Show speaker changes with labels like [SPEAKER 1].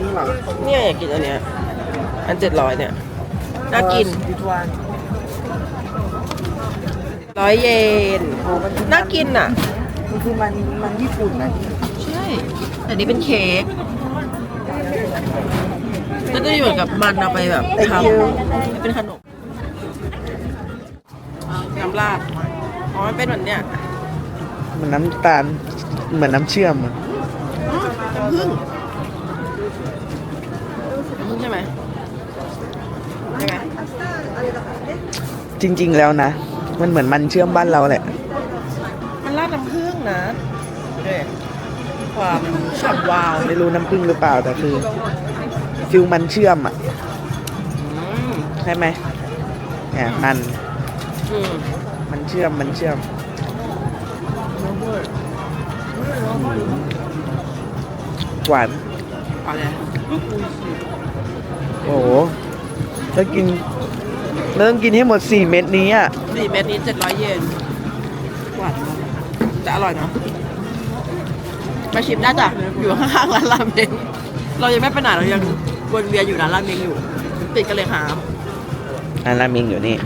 [SPEAKER 1] นี้เหรอ
[SPEAKER 2] เนี่ยอยากกินอันเนี้ย อันเจ็ดร้อยเนี่ย น่ากิน
[SPEAKER 1] ดิทวัน
[SPEAKER 2] ร้อยเยน
[SPEAKER 1] โอ้มัน
[SPEAKER 2] น่ากินอะ
[SPEAKER 1] มันคือมันมันญี่ปุ่นนะ
[SPEAKER 2] ใช่แต่นี้เป็นเค้กก็จะมีเหมือนกับมันเอาไปแบบทำเป็นขนมน้ำราดอ๋อมันเป็นแบบเนี้ย
[SPEAKER 1] เหมือนน้ำตาลเหมือนน้ำเชื่อมอะ
[SPEAKER 2] น้ำผึ้งน้ำผึ้งใช่ไหมใช่ไหม
[SPEAKER 1] จริง ๆ แล้วนะ มันเหมือนมันเชื่อมบ้านเราแหละ
[SPEAKER 2] มันราดน้ำผึ้งนะเด้ความฉ่ำวาว
[SPEAKER 1] ไม่รู้น้ำผึ้งหรือเปล่าแต่คือฟิลมันเชื่อมอะ
[SPEAKER 2] อืม
[SPEAKER 1] ใช่ไหมเนี่ยมัน
[SPEAKER 2] อืม
[SPEAKER 1] มันเชื่อมมันเชื่อมหวาน
[SPEAKER 2] เอาเลย
[SPEAKER 1] โอ้โหถ้ากินเราต้องกินให้หมด 4 เม็ดนี้อะ
[SPEAKER 2] สี่เม็ดนี้เจ็ดร้อยเยนหวานมากแต่อร่อยเนาะมาชิมได้จ้ะอยู่ข้างๆร้านราเมงเรายังไม่ไปไหนเรายังวนเวียนอยู่ร้านราเมงอยู่ ติดกันเลยครับ
[SPEAKER 1] อันรามิงอยู่นี่